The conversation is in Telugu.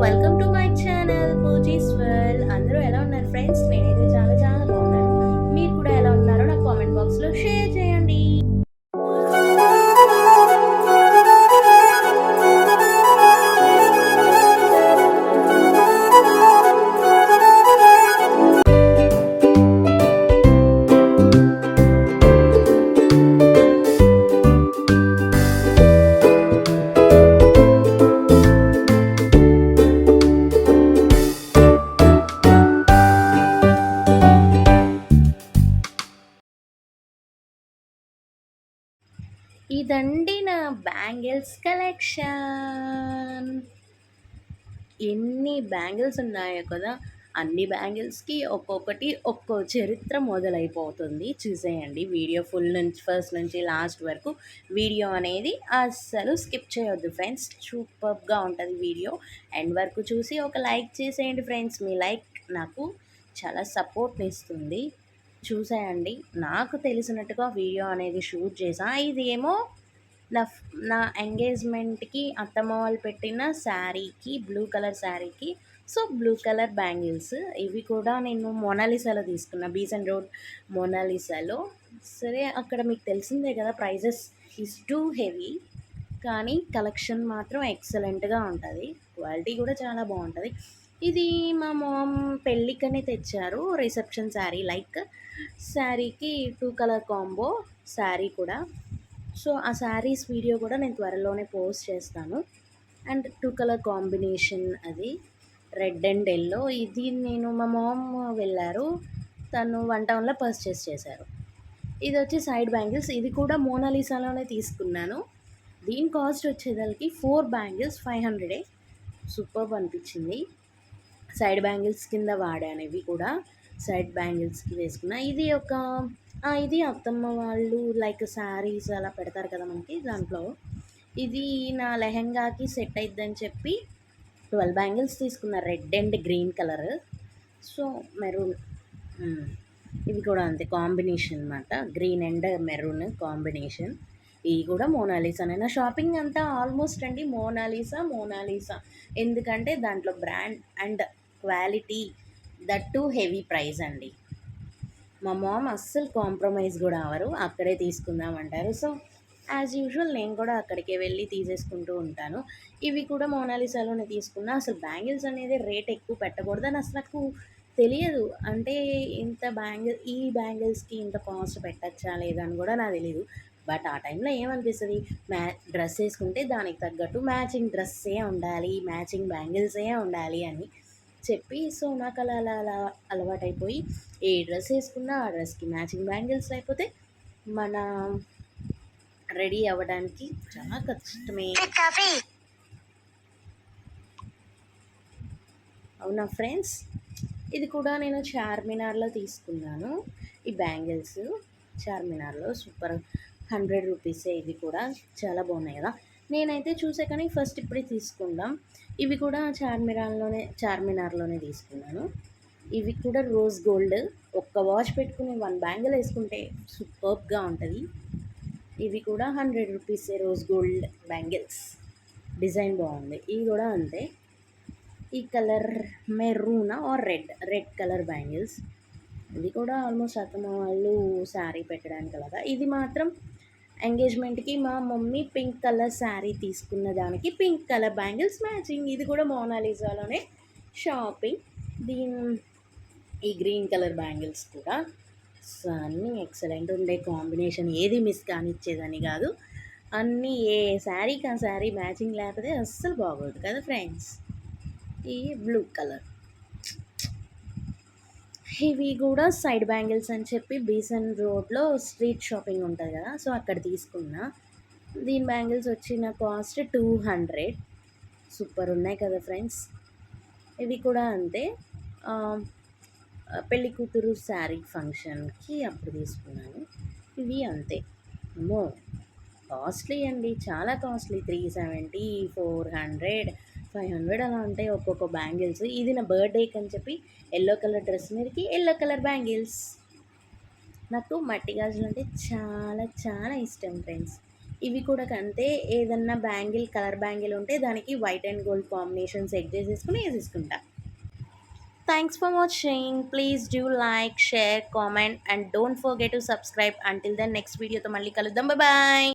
Welcome to my channel Poojis world అందరూ ఎలా ఉన్నారు ఫ్రెండ్స్ నేనైతే చాలా చాలా బాగున్నాను. మీరు కూడా ఎలా ఉన్నారో నాకు కామెంట్ బాక్స్లో షేర్ ఇదండి నా బ్యాంగిల్స్ కలెక్షన్. ఎన్ని బ్యాంగిల్స్ ఉన్నాయో కదా అన్ని బ్యాంగిల్స్కి ఒక్కొక్కటి ఒక్కో చరిత్ర మొదలైపోతుంది. చూసేయండి వీడియో ఫుల్ నుంచి ఫస్ట్ నుంచి లాస్ట్ వరకు వీడియో అనేది అస్సలు స్కిప్ చేయొద్దు ఫ్రెండ్స్. సూపర్గా ఉంటుంది వీడియో. ఎండ్ వరకు చూసి ఒక లైక్ చేసేయండి ఫ్రెండ్స్. మీ లైక్ నాకు చాలా సపోర్ట్ని ఇస్తుంది చూసేయండి. నాకు తెలిసినట్టుగా వీడియో అనేది షూట్ చేసా. ఇది ఏమో నా నా ఎంగేజ్మెంట్కి అత్తమ్మ వాళ్ళు పెట్టిన శారీకి బ్లూ కలర్ శారీకి సో బ్లూ కలర్ బ్యాంగిల్స్. ఇవి కూడా నేను మొనాలిసాలో తీసుకున్నా. బీసన్ రోడ్ మొనాలిసాలో. సరే అక్కడ మీకు తెలిసిందే కదా ప్రైజెస్ ఈజ్ టూ హెవీ. కానీ కలెక్షన్ మాత్రం ఎక్సలెంట్గా ఉంటుంది. క్వాలిటీ కూడా చాలా బాగుంటుంది. ఇది మా మామ్ పెళ్ళికనే తెచ్చారు రిసెప్షన్ శారీ లైక్ శారీకి టూ కలర్ కాంబో శారీ కూడా. సో ఆ శారీస్ వీడియో కూడా నేను త్వరలోనే పోస్ట్ చేస్తాను. అండ్ టూ కలర్ కాంబినేషన్ అది రెడ్ అండ్ ఎల్లో ఇది నేను మా మామ్ వెళ్ళారు తను వన్ టౌన్లో పర్చేస్ చేశారు. ఇది వచ్చి సైడ్ బ్యాంగిల్స్ ఇది కూడా మోనాలిసాలోనే తీసుకున్నాను. దీని కాస్ట్ వచ్చేదానికి ఫోర్ బ్యాంగిల్స్ ఫైవ్ హండ్రెడే సూపర్ అనిపించింది. సైడ్ బ్యాంగిల్స్ కింద వాడాను ఇవి కూడా. సైడ్ బ్యాంగిల్స్కి వేసుకున్నా. ఇది ఒక ఇది అత్తమ్మ వాళ్ళు లైక్ శారీస్ అలా పెడతారు కదా మనకి దాంట్లో. ఇది నా లెహెంగాకి సెట్ అయిద్దని చెప్పి ట్వెల్వ్ బ్యాంగిల్స్ తీసుకున్న. Red and green colour. So maroon. ఇవి కూడా అంతే కాంబినేషన్ అనమాట గ్రీన్ అండ్ మెరూన్ కాంబినేషన్. ఇవి కూడా మోనాలిసానే నా షాపింగ్ అంతా ఆల్మోస్ట్ అండి మోనాలిసా మోనాలిసా. ఎందుకంటే దాంట్లో brand and quality that too heavy price అండి. మా మామ్ అస్సలు కాంప్రమైజ్ కూడా అవ్వరు అక్కడే తీసుకుందామంటారు సో యాజ్ యూజువల్ నేను కూడా అక్కడికే వెళ్ళి తీసేసుకుంటూ ఉంటాను. ఇవి కూడా మోనాలిసాలోనే తీసుకున్నా. అసలు బ్యాంగిల్స్ అనేది రేట్ ఎక్కువ పెట్టకూడదని అసలు నాకు తెలియదు. అంటే ఇంత బ్యాంగిల్ ఈ బ్యాంగిల్స్కి ఇంత కాస్ట్ పెట్టచ్చా లేదా అని కూడా నాకు తెలియదు బట్ ఆ టైంలో ఏమనిపిస్తుంది? మ్యా డ్రెస్ వేసుకుంటే దానికి తగ్గట్టు మ్యాచింగ్ డ్రెస్సే ఉండాలి మ్యాచింగ్ బ్యాంగిల్సే ఉండాలి అని చెప్పి సో నాకు అలా అలా అలా అలవాటైపోయి ఏ డ్రెస్ వేసుకున్నా ఆ డ్రెస్కి మ్యాచింగ్ బ్యాంగిల్స్ లేకపోతే మన రెడీ అవ్వడానికి చాలా కష్టమే. అవునా ఫ్రెండ్స్? ఇది కూడా నేను చార్మినార్లో తీసుకున్నాను. ఈ బ్యాంగిల్స్ చార్మినార్లో సూపర్. హండ్రెడ్ రూపీసే ఇవి కూడా. చాలా బాగున్నాయి కదా? నేనైతే చూసే కానీ ఫస్ట్ ఇప్పుడే తీసుకుందాం. ఇవి కూడా చార్మినార్లోనే చార్మినార్లోనే తీసుకున్నాను. ఇవి కూడా రోజ్ గోల్డ్. ఒక్క వాచ్ పెట్టుకుని వన్ బ్యాంగిల్ వేసుకుంటే సూపర్గా ఉంటుంది. ఇవి కూడా hundred rupees rose gold bangles. Design బాగుంది. ఇవి కూడా అంతే. ఈ colour maroon or red? Red colour bangles. ఇది కూడా ఆల్మోస్ట్ అతను వాళ్ళు శారీ పెట్టడానికి అలాగా. ఇది మాత్రం ఎంగేజ్మెంట్కి మా మమ్మీ పింక్ కలర్ శారీ తీసుకున్న దానికి పింక్ కలర్ బ్యాంగిల్స్ మ్యాచింగ్. ఇది కూడా మోనాలిజాలోనే షాపింగ్. దీని ఈ గ్రీన్ కలర్ బ్యాంగిల్స్ కూడా అన్నీ ఎక్సలెంట్ ఉండే కాంబినేషన్. ఏది మిస్ కానిచ్చేదని కాదు. అన్నీ ఏ శారీకి ఆ శారీ మ్యాచింగ్ లేకపోతే అస్సలు బాగోదు కదా ఫ్రెండ్స్. ఈ బ్లూ కలర్. ఇవి కూడా సైడ్ బ్యాంగిల్స్ అని చెప్పి బీసన్ రోడ్లో స్ట్రీట్ షాపింగ్ ఉంటుంది కదా సో అక్కడ తీసుకున్నా. దీని బ్యాంగిల్స్ వచ్చిన కాస్ట్ టూ హండ్రెడ్. సూపర్ ఉన్నాయి కదా ఫ్రెండ్స్. ఇవి కూడా అంతే. ఆ, పెళ్ళి కూతురు శారీ ఫంక్షన్కి అప్పుడు తీసుకున్నాను. ఇవి అంతే. అమ్మో! కాస్ట్లీ అండి. చాలా costly. Three seventy four hundred. Five hundred అలా ఉంటాయి ఒక్కొక్క బ్యాంగిల్స్. ఇది నా బర్త్డేకి అని చెప్పి ఎల్లో కలర్ డ్రెస్ మీదకి ఎల్లో కలర్ బ్యాంగిల్స్. నాకు మట్టి గాజులు అంటే చాలా చాలా ఇష్టం ఫ్రెండ్స్. ఇవి కూడా కంటే ఏదన్నా బ్యాంగిల్ కలర్ బ్యాంగిల్ ఉంటే దానికి white and gold combination set చేసేసుకుని వేసేసుకుంటా. Thanks for watching please do like share comment and don't forget to subscribe until then next వీడియోతో మళ్ళీ కలుద్దాం. బాయ్